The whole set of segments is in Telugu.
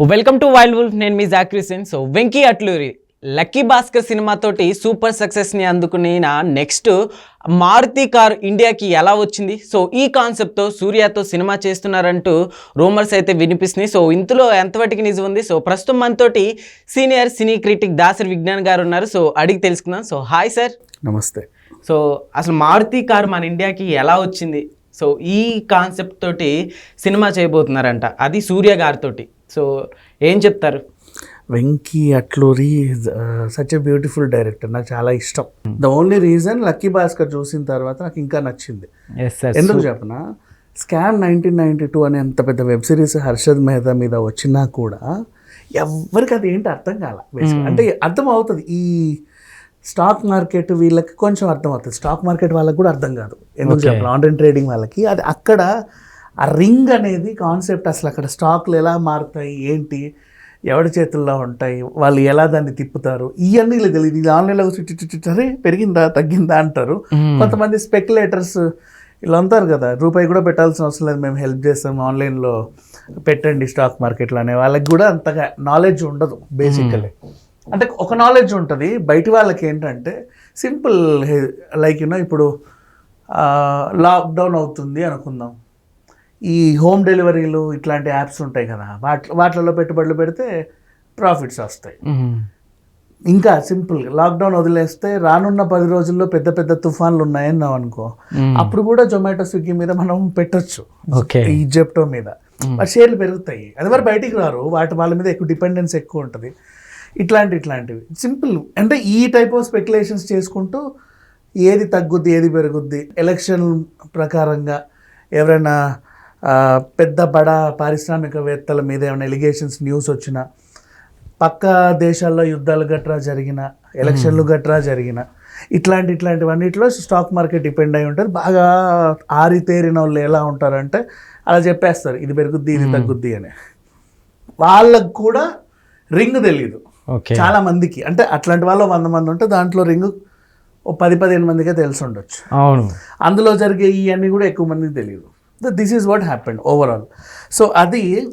వెల్కమ్ టు వైల్డ్ వుల్ఫ్ నేను మీ Zachary Singh. So Venky Atluri lucky Bhaskar సినిమాతోటి సూపర్ సక్సెస్ని అందుకున్న నెక్స్ట్ మారుతి కార్ ఇండియాకి ఎలా వచ్చింది? సో ఈ కాన్సెప్ట్తో సూర్యతో సినిమా చేస్తున్నారంటూ రూమర్స్ అయితే వినిపిస్తున్నాయి. సో ఇందులో ఎంతవరకు నిజం ఉంది? సో ప్రస్తుతం మనతోటి senior cine critic Dasari Vignan garu ఉన్నారు. సో అడిగి తెలుసుకుందాం. సో హాయ్ సార్ నమస్తే. సో అసలు మారుతి కార్ మన ఇండియాకి ఎలా వచ్చింది? సో ఈ కాన్సెప్ట్ తోటి సినిమా చేయబోతున్నారంట. అది సూర్య గారితోటి. సో ఏం చెప్తారు? Venky Atluri such a beautiful director నాకు చాలా ఇష్టం. The only reason Lucky Bhaskar చూసిన తర్వాత నాకు ఇంకా నచ్చింది. ఎందుకు చెప్పనా? స్కామ్ నైన్టీన్ నైన్టీ టూ అనే అంత పెద్ద వెబ్ సిరీస్ హర్షద్ మెహతా మీద వచ్చినా కూడా ఎవరికి అది ఏంటి అర్థం కాల basically. అంటే అర్థం అవుతుంది ఈ స్టాక్ మార్కెట్ వీళ్ళకి కొంచెం అర్థం అవుతుంది స్టాక్ మార్కెట్ వాళ్ళకి కూడా అర్థం కాదు. ఎందుకు చెప్పాలి ఆన్లైన్ ట్రేడింగ్ వాళ్ళకి. అది అక్కడ ఆ రింగ్ అనేది కాన్సెప్ట్ అసలు అక్కడ స్టాక్లు ఎలా మారుతాయి ఏంటి ఎవరి చేతుల్లో ఉంటాయి వాళ్ళు ఎలా దాన్ని తిప్పుతారు ఇవన్నీ తెలియదు ఇది ఆన్లైన్లో అరే పెరిగిందా తగ్గిందా అంటారు. కొంతమంది స్పెక్యులేటర్స్ ఇలా ఉంటారు కదా రూపాయి కూడా పెట్టాల్సిన అవసరం లేదు మేము హెల్ప్ చేస్తాం ఆన్లైన్లో పెట్టండి స్టాక్ మార్కెట్లో అనే వాళ్ళకి కూడా అంతగా నాలెడ్జ్ ఉండదు బేసికలీ అంటే ఒక నాలెడ్జ్ ఉంటుంది బయటి వాళ్ళకి ఏంటంటే సింపుల్ లైక్ యూనో ఇప్పుడు లాక్డౌన్ అవుతుంది అనుకుందాం. ఈ హోమ్ డెలివరీలు ఇట్లాంటి యాప్స్ ఉంటాయి కదా వాటి వాటిలలో పెట్టుబడులు పెడితే ప్రాఫిట్స్ వస్తాయి. ఇంకా సింపుల్ లాక్డౌన్ వదిలేస్తే రానున్న పది రోజుల్లో పెద్ద పెద్ద తుఫాన్లు ఉన్నాయన్నాం అనుకో అప్పుడు కూడా జొమాటో స్విగ్గీ మీద మనం పెట్టొచ్చు. ఓకే. ఈ జెప్టో మీద. షేర్లు పెరుగుతాయి. అది మరి బయటికి రారు వాటి వాళ్ళ మీద ఎక్కువ డిపెండెన్స్ ఎక్కువ ఉంటుంది. ఇట్లాంటి ఇట్లాంటివి. సింపుల్. అంటే ఈ టైప్ ఆఫ్ స్పెక్యులేషన్స్ చేసుకుంటూ ఏది తగ్గుద్ది ఏది పెరుగుద్ది ఎలక్షన్ ప్రకారంగా ఎవరైనా పెద్ద బడా పారిశ్రామికవేత్తల మీద ఏమైనా ఎలిగేషన్స్ న్యూస్ వచ్చినా పక్క దేశాల్లో యుద్ధాలు గట్రా జరిగిన ఎలక్షన్లు గట్రా జరిగిన ఇట్లాంటి ఇట్లాంటివన్నిటిలో స్టాక్ మార్కెట్ డిపెండ్ అయి ఉంటుంది. బాగా ఆరితేరిన వాళ్ళు ఎలా ఉంటారంటే అలా చెప్పేస్తారు ఇది పెరుగుద్ది ఇది తగ్గుద్ది అని. వాళ్ళకు కూడా రింగ్ తెలియదు చాలా మందికి. అంటే అట్లాంటి వాళ్ళు వంద మంది ఉంటే దాంట్లో రింగ్ ఓ పది పదిహేను మందికే తెలిసి ఉండొచ్చు. అవును. అందులో జరిగే ఇవన్నీ కూడా ఎక్కువ మందికి తెలియదు this is what happened overall. So అది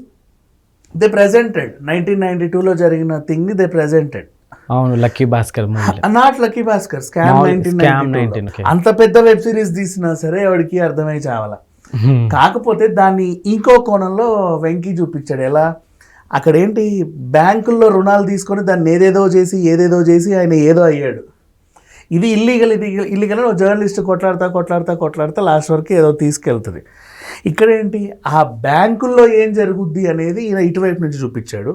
దే ప్రెజెంటెడ్. నైన్టీన్ నైన్టీ టూలో జరిగిన థింగ్ దే ప్రెజెంటెడ్. అవును Lucky Bhaskar not Lucky Bhaskar scam nineteen Scam 19, okay. అంత పెద్ద వెబ్ సిరీస్ తీసినా సరే ఎవరికి అర్థమై చావాల. కాకపోతే దాన్ని ఇంకో కోణంలో వెంకీ చూపించాడు. ఎలా? అక్కడ ఏంటి బ్యాంకుల్లో రుణాలు తీసుకొని దాన్ని ఏదేదో చేసి ఏదేదో చేసి ఆయన ఏదో అయ్యాడు. ఇది ఇల్లీగల్ ఇది ఇల్లీగల్ అని జర్నలిస్ట్ కొట్లాడతా కొట్లాడతా కొట్లాడతా లాస్ట్ వరకు ఏదో తీసుకెళ్తుంది. ఇక్కడ ఏంటి? ఆ బ్యాంకుల్లో ఏం జరుగుద్ది అనేది ఈయన ఇటువైపు నుంచి చూపించాడు.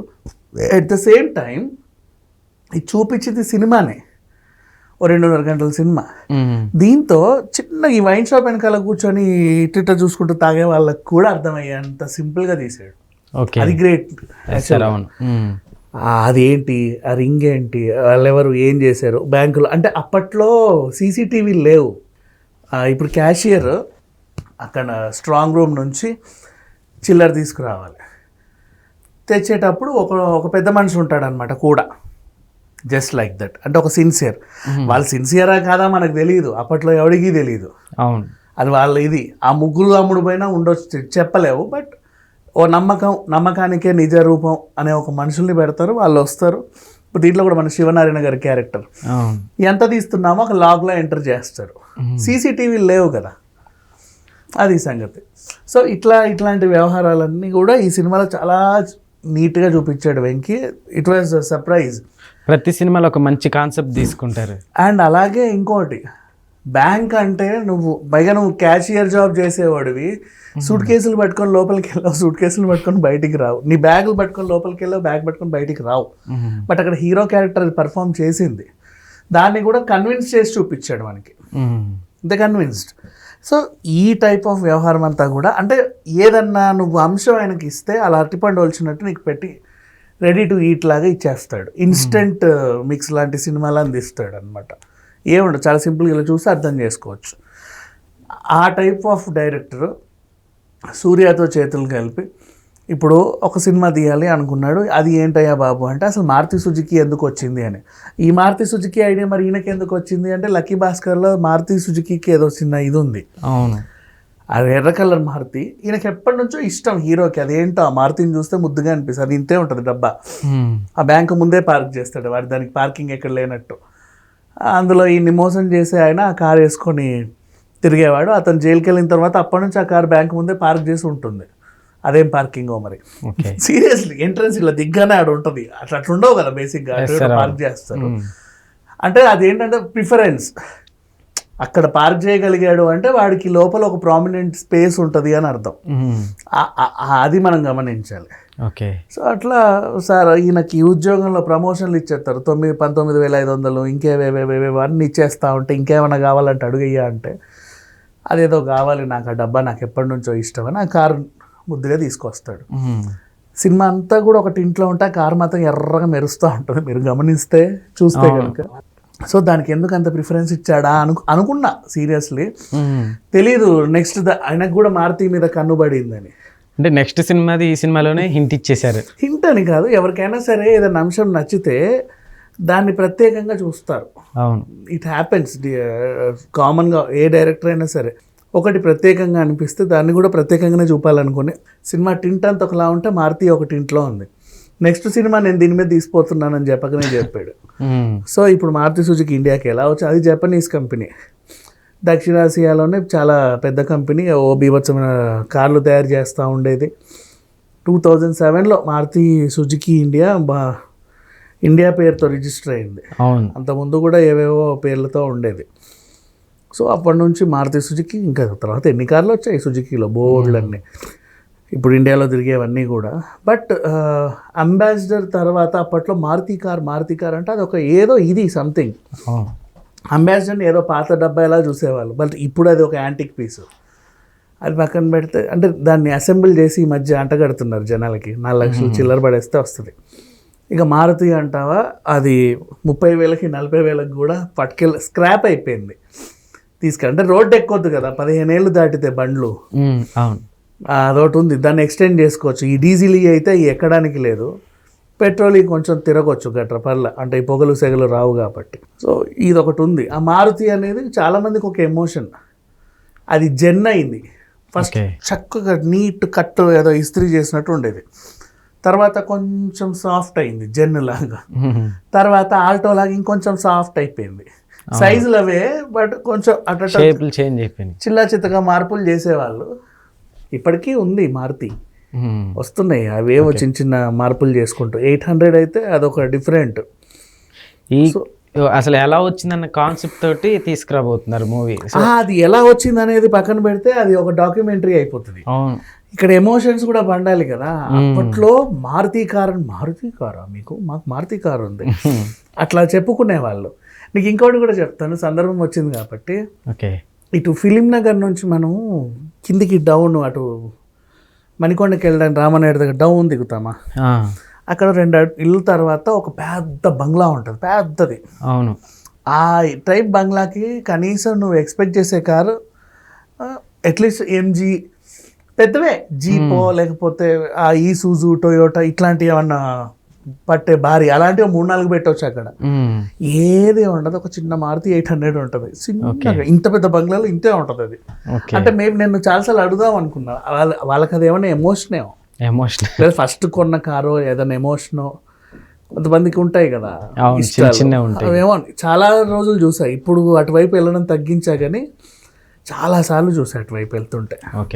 ఎట్ ద సేమ్ టైం ఇది చూపించింది సినిమానే. ఓ రెండున్నర గంటల సినిమా. దీంతో చిన్న ఈ వైన్ షాప్ వెనకాల కూర్చొని ఇట్ట చూసుకుంటూ తాగే వాళ్ళకి కూడా అర్థమయ్యేంత సింపుల్గా తీసాడు ఓకే. అది గ్రేట్ అవును. అదేంటి? ఆ రింగ్ ఏంటి వాళ్ళెవరు? ఏం చేశారు? బ్యాంకులో అంటే అప్పట్లో సీసీటీవీ లేవు. ఇప్పుడు క్యాషియర్ అక్కడ స్ట్రాంగ్ రూమ్ నుంచి చిల్లర తీసుకురావాలి. తెచ్చేటప్పుడు ఒక ఒక పెద్ద మనిషి ఉంటాడనమాట కూడా. Just like that. అంటే ఒక సిన్సియర్. వాళ్ళు సిన్సియరా కాదా మనకు తెలియదు అప్పట్లో ఎవడికి తెలియదు అవును. అది వాళ్ళ ఇది. ఆ ముగ్గురు అమ్ముడు పైన ఉండొచ్చు చెప్పలేవు బట్ ఓ నమ్మకం నమ్మకానికే నిజ రూపం అనే ఒక మనుషుల్ని పెడతారు వాళ్ళు వస్తారు. ఇప్పుడు దీంట్లో కూడా మన శివనారాయణ గారి క్యారెక్టర్. ఎంత తీస్తున్నామో ఒక లాగ్లో ఎంటర్ చేస్తారు. సీసీటీవీ లేవు కదా. అది సంగతి. సో ఇట్లా ఇట్లాంటి వ్యవహారాలన్నీ కూడా ఈ సినిమాలో చాలా నీట్గా చూపించాడు వెంకీ. ఇట్ వాజ్ సర్ప్రైజ్ ప్రతి సినిమాలో ఒక మంచి కాన్సెప్ట్ తీసుకుంటారు. అండ్ అలాగే ఇంకోటి బ్యాంక్ అంటే నువ్వు పైగా నువ్వు క్యాషియర్ జాబ్ చేసేవాడివి. సూట్ కేసులు పట్టుకొని లోపలికి వెళ్ళావు సూట్ కేసులు పట్టుకొని బయటికి రావు. నీ బ్యాగులు పట్టుకొని లోపలికి వెళ్ళావు బ్యాగ్ పట్టుకొని బయటికి రావు. బట్ అక్కడ హీరో క్యారెక్టర్ పర్ఫామ్ చేసింది. దాన్ని కూడా కన్విన్స్ చేసి చూపించాడు మనకి. ద కన్విన్స్డ్ సో ఈ టైప్ ఆఫ్ వ్యవహారం అంతా కూడా అంటే ఏదన్నా నువ్వు అంశం ఆయనకి ఇస్తే అలా అరటిపండు వచ్చినట్టు నీకు పెట్టి రెడీ టు ఈట్ లాగా ఇచ్చేస్తాడు. ఇన్స్టెంట్ మిక్స్ లాంటి సినిమాలు అందిస్తాడు అనమాట ఏముండదు చాలా సింపుల్గా ఇలా చూసి అర్థం చేసుకోవచ్చు. ఆ టైప్ ఆఫ్ డైరెక్టర్ సూర్యతో చేతులు కలిపి ఇప్పుడు ఒక సినిమా తీయాలి అనుకున్నాడు అది ఏంటయ్యా బాబు? అంటే అసలు మారుతి సుజుకి ఎందుకు వచ్చింది? అని. ఈ మారుతి సుజుకి ఐడియా మరి ఈయనకి ఎందుకు వచ్చింది అంటే లక్కీ భాస్కర్లో మారుతి సుజుకీకి ఏదో చిన్న ఇది ఉంది. అవును. అది ఎర్ర కలర్ మారుతి ఈయనకి ఎప్పటి నుంచో ఇష్టం హీరోకి అదేంటో ఆ మారుతిని చూస్తే ముద్దుగా అనిపిస్తుంది అది ఇంతే ఉంటుంది డబ్బా. ఆ బ్యాంకు ముందే పార్క్ చేస్తాడు వాడి దానికి పార్కింగ్ ఎక్కడ లేనట్టు. అందులో ఈయన్ని మోసం చేసే ఆయన ఆ కార్ వేసుకొని తిరిగేవాడు. అతను జైలుకి వెళ్ళిన తర్వాత అప్పటి నుంచి ఆ కార్ బ్యాంక్ ముందే పార్క్ చేసి ఉంటుంది. అదేం పార్కింగో మరి. సీరియస్లీ ఎంట్రన్స్ ఇలా దిగ్గానే ఆడ ఉంటుంది. అట్లా అట్లా ఉండవు కదా బేసిక్గా. పార్క్ చేస్తారు. అంటే అదేంటంటే ప్రిఫరెన్స్. అక్కడ పార్క్ చేయగలిగాడు అంటే వాడికి లోపల ఒక ప్రామినెంట్ స్పేస్ ఉంటుంది అని అర్థం. ఆ- అది మనం గమనించాలి. ఓకే. సో అట్లా సార్ ఈయనకి ఈ ఉద్యోగంలో ప్రమోషన్లు ఇచ్చేస్తారు. తొమ్మిది పంతొమ్మిది వేల ఐదు వందలు ఇంకేవేవేవేవో అన్నీ ఇచ్చేస్తా ఉంటే ఇంకేమైనా కావాలంటే అడుగయ్యా అంటే అదేదో కావాలి నాకు ఆ డబ్బా నాకు ఎప్పటి నుంచో ఇష్టం అని ఆ కారు ముద్దుగా తీసుకొస్తాడు. సినిమా అంతా కూడా ఒకటి ఇంట్లో ఉంటే ఆ కారు మాత్రం ఎర్రగా మెరుస్తూ ఉంటుంది. మీరు గమనిస్తే చూస్తే కనుక సో దానికి ఎందుకు అంత ప్రిఫరెన్స్ ఇచ్చాడా అను అనుకున్నా సీరియస్లీ. తెలీదు నెక్స్ట్ ఆయనకు కూడా మారుతి మీద కన్నుబడిందని అంటే నెక్స్ట్ సినిమాది ఈ సినిమాలోనే హింట్ ఇచ్చేశారు. హింట్ అని కాదు ఎవరికైనా సరే ఏదైనా అంశం నచ్చితే దాన్ని ప్రత్యేకంగా చూస్తారు. అవును. ఇట్ హ్యాపెన్స్ కామన్గా ఏ డైరెక్టర్ అయినా సరే. ఒకటి ప్రత్యేకంగా అనిపిస్తే దాన్ని కూడా ప్రత్యేకంగానే చూపాలనుకుని సినిమా టింట్ అంత ఒకలా ఉంటే మారుతి ఒక టింట్లో ఉంది. నెక్స్ట్ సినిమా నేను దీని మీద తీసిపోతున్నానని చెప్పకనే చెప్పాడు. సో ఇప్పుడు మారుతి సుజుకి ఇండియాకి ఎలా వచ్చి? అది జపనీస్ కంపెనీ దక్షిణాసియాలోనే చాలా పెద్ద కంపెనీ ఓ బీభత్సమైన కార్లు తయారు చేస్తూ ఉండేది. టూ థౌజండ్ సెవెన్లో మారుతి సుజుకి ఇండియా బా ఇండియా పేరుతో రిజిస్టర్ అయింది. అవును. అంతకుముందు కూడా ఏవేవో పేర్లతో ఉండేది. సో అప్పటి నుంచి మారుతి సుజుకి ఇంకా తర్వాత ఎన్ని కార్లు వచ్చాయి సుజుకిలో? బోర్డులన్నీ. ఇప్పుడు ఇండియాలో తిరిగేవన్నీ కూడా. బట్ అంబాసిడర్ తర్వాత అప్పట్లో మారుతి కార్ మారుతి కార్ అంటే అది ఒక ఏదో ఇది సంథింగ్. అంబాసిడర్ని ఏదో పాత డబ్బా ఎలా చూసేవాళ్ళు. బట్ ఇప్పుడు అది ఒక యాంటిక్ పీస్. అది పక్కన పెడితే అంటే దాన్ని అసెంబుల్ చేసి ఈ మధ్య అంటగడుతున్నారు జనాలకి. నాలుగు లక్షలు చిల్లర పడేస్తే వస్తుంది. ఇక మారుతి అంటావా? అది ముప్పై వేలకి నలభై వేలకు కూడా పట్టుకెళ్ళి స్క్రాప్ అయిపోయింది. తీసుకెళ్ళి అంటే రోడ్డు ఎక్కొద్దు కదా పదిహేను ఏళ్ళు దాటితే బండ్లు. అవును. ఆ, అదొకటి ఉంది. దాన్ని ఎక్స్టెండ్ చేసుకోవచ్చు. ఈ డీజిల్ అయితే ఎక్కడానికి లేదు. పెట్రోల్ కొంచెం తిరగొచ్చు గట్ర పర్ల. అంటే ఈ పొగలు సెగలు రావు కాబట్టి. సో ఇది ఒకటి ఉంది ఆ మారుతి అనేది చాలామందికి ఒక ఎమోషన్. అది జెన్ అయింది. ఫస్ట్ చక్కగా నీట్ కట్ ఏదో ఇస్త్రీ చేసినట్టు ఉండేది. తర్వాత కొంచెం సాఫ్ట్ అయింది జెన్ లాగా. తర్వాత ఆల్టో లాగా ఇంకొంచెం సాఫ్ట్ అయిపోయింది. సైజులు అవే బట్ కొంచెం అట్ట షేపులు చేంజ్ అయిపోయినాయి. చిల్లా చిత్తగా మార్పులు చేసేవాళ్ళు. ఇప్పటికీ ఉంది మారుతి. వస్తున్నాయి. అవేవో చిన్న చిన్న మార్పులు చేసుకుంటూ. ఎయిట్ హండ్రెడ్ అయితే అదొక డిఫరెంట్. ఈ అసలు ఎలా వచ్చిందన్న కాన్సెప్ట్ తోటి తీసుకురాబోతున్నారు మూవీ అది ఎలా వచ్చింది అనేది పక్కన పెడితే అది ఒక డాక్యుమెంటరీ అయిపోతుంది. ఇక్కడ ఎమోషన్స్ కూడా పండాలి కదా. అప్పట్లో మారుతి కార్ మారుతి కారా మీకు? మాకు మారుతి కార్ ఉంది. అట్లా చెప్పుకునే వాళ్ళు నీకు ఇంకోటి కూడా చెప్తాను. సందర్భం వచ్చింది కాబట్టి. ఓకే ఇటు ఫిలిం నగర్ నుంచి మనం కిందికి డౌన్ అటు మణికొండకి వెళ్ళడానికి రామనాయుడు దగ్గర డౌన్ దిగుతామా? అక్కడ రెండు ఇల్లు తర్వాత ఒక పెద్ద బంగ్లా ఉంటుంది పెద్దది. అవును. ఆ టైప్ బంగ్లాకి కనీసం నువ్వు ఎక్స్పెక్ట్ చేసే car at least M G పెద్దవే. జీపో లేకపోతే ఆ ఈ సూజు టొయోటా ఇట్లాంటివి ఏమన్నా పట్టే భారీ అలాంటివి మూడు నాలుగు పెట్టవచ్చు అక్కడ. ఏది ఉండదు ఒక చిన్న మారుతి ఎయిట్ హండ్రెడ్ ఉంటుంది. చిన్నగా ఇంత పెద్ద బంగ్లాలో ఇంతే ఉంటుంది అది. అంటే మేము నేను చాలాసార్లు అడుగుదాం అనుకున్నా. వాళ్ళ వాళ్ళకి అది ఏమైనా ఎమోషనేమో ఎమోషనల్ లేదా ఫస్ట్ కొన్న కారు ఏదైనా ఎమోషనో కొంతమందికి ఉంటాయి కదా. చిన్న. అవేమో చాలా రోజులు చూసా. ఇప్పుడు అటువైపు వెళ్ళడం తగ్గించా కానీ చాలాసార్లు చూసా అటువైపు వెళ్తుంటే.